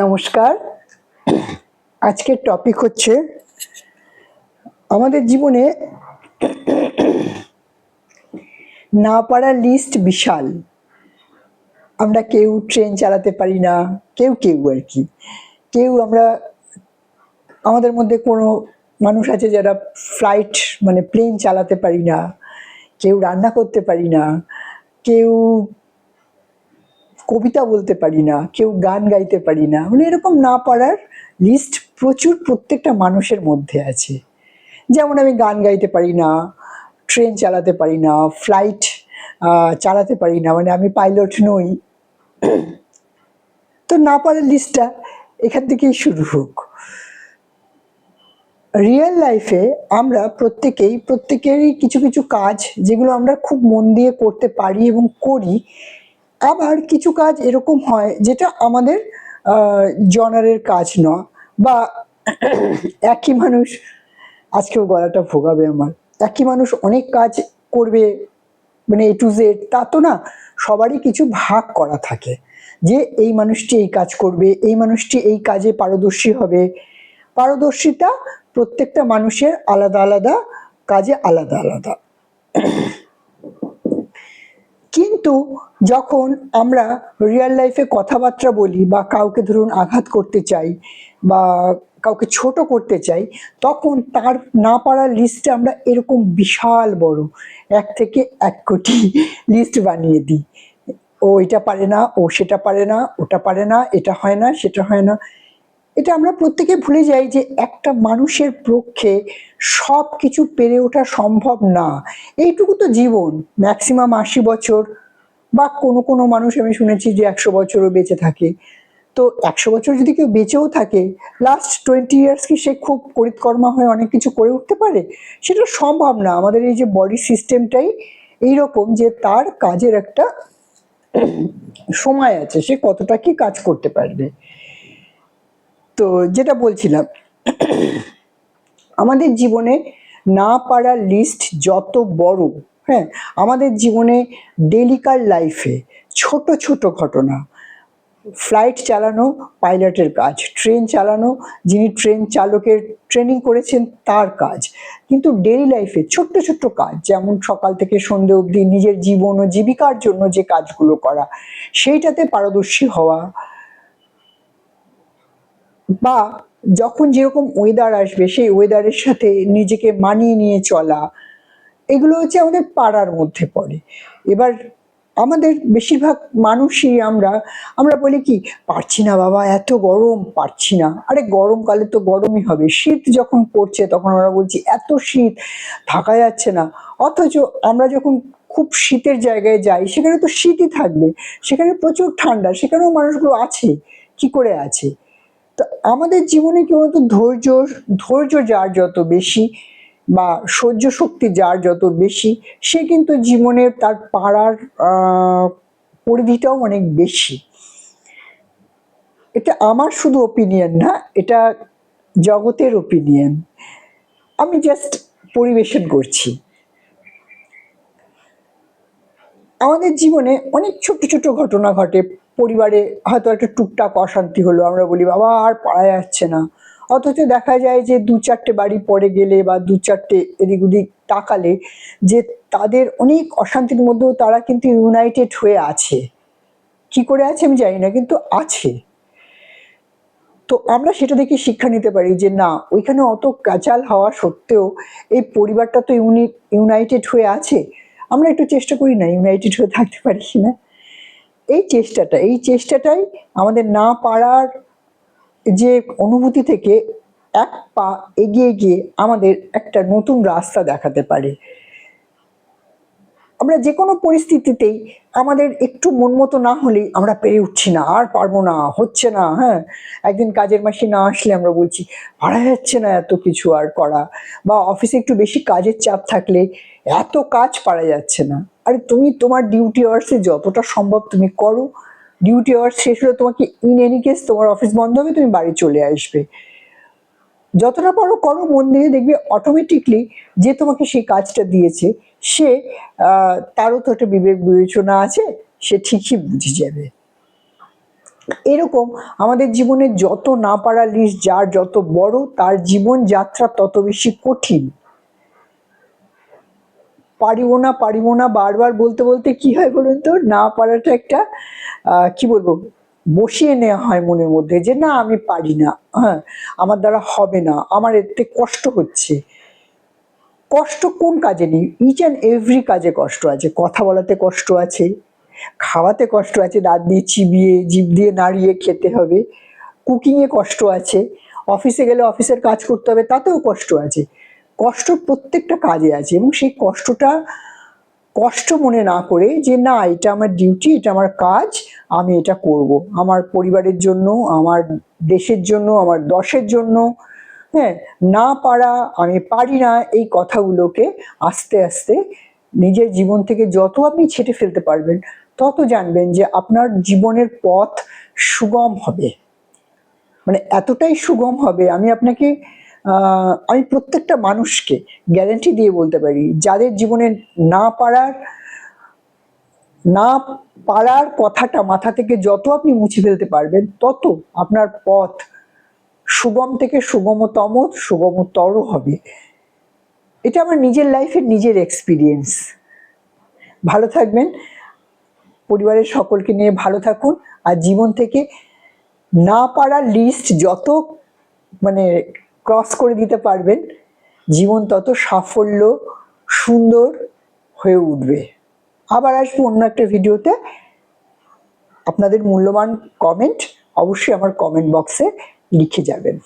নমস্কার। আজকের টপিক হচ্ছে আমাদের জীবনে না পারার লিস্ট বিশাল। আমরা কেউ ট্রেন চালাতে পারি না, কেউ কেউ আর কি। কেউ আমরা, আমাদের মধ্যে কোনো মানুষ আছে যারা ফ্লাইট মানে প্লেন চালাতে পারি না, কেউ রান্না করতে পারি না, কেউ কবিতা বলতে পারি না, কেউ গান গাইতে পারি না মানে এরকম না পারার লিস্ট প্রচুর প্রত্যেকটা মানুষের মধ্যে আছে। যেমন আমি গান গাইতে পারি না ট্রেন চালাতে পারি না ফ্লাইট চালাতে পারি না মানে আমি পাইলট নই। তো না পারার লিস্টটা এখান থেকেই শুরু হোক। রিয়েল লাইফে আমরা প্রত্যেকেই, প্রত্যেকেরই কিছু কিছু কাজ যেগুলো আমরা খুব মন দিয়ে করতে পারি এবং করি আবার কিছু কাজ এরকম হয় যেটা আমাদের জনারের কাজ নয় বা একই মানুষ, আজকেও গলাটা ভোগাবে আমার, একই মানুষ অনেক কাজ করবে মানে এ টু জেড তা তো না, সবারই কিছু ভাগ করা থাকে যে এই মানুষটি এই কাজ করবে, এই মানুষটি এই কাজে পারদর্শী হবে। পারদর্শিতা প্রত্যেকটা মানুষের আলাদা আলাদা, কাজে আলাদা আলাদা। কিন্তু যখন আমরা রিয়েল লাইফে কথাবার্তা বলি বা কাউকে ধরুন আঘাত করতে চাই বা কাউকে ছোট করতে চাই, তখন তার না পারার লিস্টে আমরা এরকম বিশাল বড় এক থেকে এক কোটি লিস্ট বানিয়ে দিই। ও এটা পারে না, ও সেটা পারে না, ওটা পারে না, এটা হয় না, সেটা হয় না। এটা আমরা প্রত্যেকে ভুলে যাই যে একটা মানুষের পক্ষে সব কিছু পেরে ওঠা সম্ভব না। এইটুকু তো জীবন ম্যাক্সিমাম আশি বছর বা কোনো কোনো মানুষ আমি শুনেছি যে একশো বছরও বেঁচে থাকে। তো একশো বছর যদি কেউ বেঁচেও থাকে লাস্ট টোয়েন্টি ইয়ার্স কি সে খুব করিতকর্মা হয়ে অনেক কিছু করে উঠতে পারে? সেটা সম্ভব না। আমাদের এই যে বডি সিস্টেমটাই এইরকম যে তার কাজের একটা সময় আছে, সে কতটা কি কাজ করতে পারবে। তো যেটা বলছিলাম, আমাদের জীবনে না পারার লিস্ট যত বড় হ্যাঁ আমাদের জীবনে ডেলিকার লাইফে ছোট ছোট ঘটনা। ফ্লাইট চালানো পাইলটের কাজ, ট্রেন চালানো, যিনি ট্রেন চালকের ট্রেনিং করেছেন তার কাজ। কিন্তু ডেলি লাইফে ছোট্ট ছোট্ট কাজ, যেমন সকাল থেকে সন্ধে অবধি নিজের জীবন ও জীবিকার জন্য যে কাজগুলো করা, সেইটাতে পারদর্শী হওয়া বা যখন যেরকম ওয়েদার আসবে, সেই ওয়েদারের সাথে নিজেকে মানিয়ে নিয়ে চলা এগুলো হচ্ছে আমাদের পাড়ার মধ্যে পড়ে। এবার আমাদের বেশিরভাগ মানুষই আমরা আমরা বলি কি, পারছি না বাবা, এত গরম, পারছি না। আরে গরমকালে তো গরমই হবে। শীত যখন পড়ছে তখন আমরা বলছি, এত শীত, থাকা যাচ্ছে না। অথচ আমরা যখন খুব শীতের জায়গায় যাই, সেখানে তো শীতই থাকবে। সেখানে প্রচুর ঠান্ডা, সেখানেও মানুষগুলো আছে। কি করে আছে? তো আমাদের জীবনে কি বলতো, ধৈর্য ধৈর্য যার যত বেশি বা সহ্য শক্তি যার যত বেশি, সে কিন্তু জীবনের তার পাড়ার পরিধিটাও অনেক বেশি। এটা আমার শুধু ওপিনিয়ন না, এটা জগতের ওপিনিয়ন আমি জাস্ট পরিবেশন করছি। আমাদের জীবনে অনেক ছোট ছোট ঘটনা ঘটে। পরিবারে হয়তো একটা টুকটাক অশান্তি হলো, আমরা বলি, বাবা, আর পারা যাচ্ছে না। অথচ দেখা যায় যে দু চারটে বাড়ি পরে গেলে বা দু চারটে এদিক ওদিক তাকালে যে তাদের অনেক অশান্তির মধ্যেও তারা কিন্তু ইউনাইটেড হয়ে আছে। কি করে আছে আমি জানি না, কিন্তু আছে। তো আমরা সেটা দেখে শিক্ষা নিতে পারি যে না, ওইখানে অত কাচাল হওয়া সত্ত্বেও এই পরিবারটা তো ইউনি ইউনাইটেড হয়ে আছে। আমরা একটু চেষ্টা করি না ইউনাইটেড হয়ে থাকতে পারি না এই চেষ্টাটা, এই চেষ্টাটাই আমাদের না পারার যে অনুভূতি থেকে এক পা এগিয়ে গিয়ে আমাদের একটা নতুন রাস্তা দেখাতে পারে। আমরা যে কোনো পরিস্থিতিতেই আমাদের একটু মন মতো না হলেই আমরা পেরে উঠছি না, আর পারব না, হচ্ছে না হ্যাঁ? একদিন কাজের মাসে না আসলে আমরা বলছি, পারা যাচ্ছে না এত কিছু আর করা। বা অফিসে একটু বেশি কাজের চাপ থাকলে এত কাজ পারা যাচ্ছে না। আরে তুমি তোমার ডিউটি আওয়ার্সে যতটা সম্ভব তুমি করো। ডিউটি আওয়ার শেষ হলে তোমাকে ইন এনি কেস তোমার অফিস বন্ধ হবে, তুমি বাড়ি চলে আসবে। যতটা পারো করো, মন দিয়ে দেখবে অটোমেটিকলি যে তোমাকে সেই কাজটা দিয়েছে, সে তারও তো একটা বিবেক বিবেচনা আছে, সে ঠিকই বুঝে যাবে। এরকম আমাদের জীবনে যত না পারা লিস্ট যার যত বড়, তার জীবন যাত্রা তত বেশি কঠিন। পারিব না পারিব না, বারবার বলতে বলতে কি হয় বলুন তো? না পারাটা একটা কি বলব? বসিয়ে নেওয়া হয় মনের মধ্যে যে না, আমি পারি না। হ্যাঁ আমার দ্বারা হবে না, আমার এতে কষ্ট হচ্ছে। কষ্ট কোন কাজে নেই? ইচ অ্যান্ড এভরি কাজে কষ্ট আছে। কথা বলাতে কষ্ট আছে, খাওয়াতে কষ্ট আছে, দাঁত দিয়ে চিবিয়ে, জিভ দিয়ে নাড়িয়ে খেতে হবে কুকিংয়ে কষ্ট আছে, অফিসে গেলে অফিসের কাজ করতে হবে, তাতেও কষ্ট আছে। কষ্ট প্রত্যেকটা কাজে আছে এবং সেই কষ্টটা, কষ্ট মনে না করে যে, না, এটা আমার ডিউটি এটা আমার কাজ, আমি এটা করব। আমার পরিবারের জন্য, আমার দেশের জন্য, আমার দশের জন্য হ্যাঁ না পারা, আমি পারি না এই কথাগুলোকে আস্তে আস্তে নিজের জীবন থেকে যত আপনি ছেটে ফেলতে পারবেন, তত জানবেন যে, আপনার জীবনের পথ সুগম হবে। মানে এতটাই সুগম হবে, আমি আপনাকে আমি প্রত্যেকটা মানুষকে গ্যারেন্টি দিয়ে বলতে পারি, যাদের জীবনে না পারার না পারার কথাটা মাথা থেকে যত আপনি মুছে ফেলতে পারবেন, তত আপনার পথ সুগম থেকে সুগমতম, সুগমতর হবে। এটা আমার নিজের লাইফের নিজের এক্সপিরিয়েন্স ভালো থাকবেন, পরিবারের সকলকে নিয়ে ভালো থাকুন, আর জীবন থেকে না পারার লিস্ট যত মানে ক্রস করে দিতে পারবেন। জীবন তত সাফল্য, সুন্দর হয়ে উঠবে। আবার আসব অন্য একটা ভিডিওতে। আপনাদের মূল্যবান কমেন্ট অবশ্যই আমার কমেন্ট বক্সে লিখে যাবেন।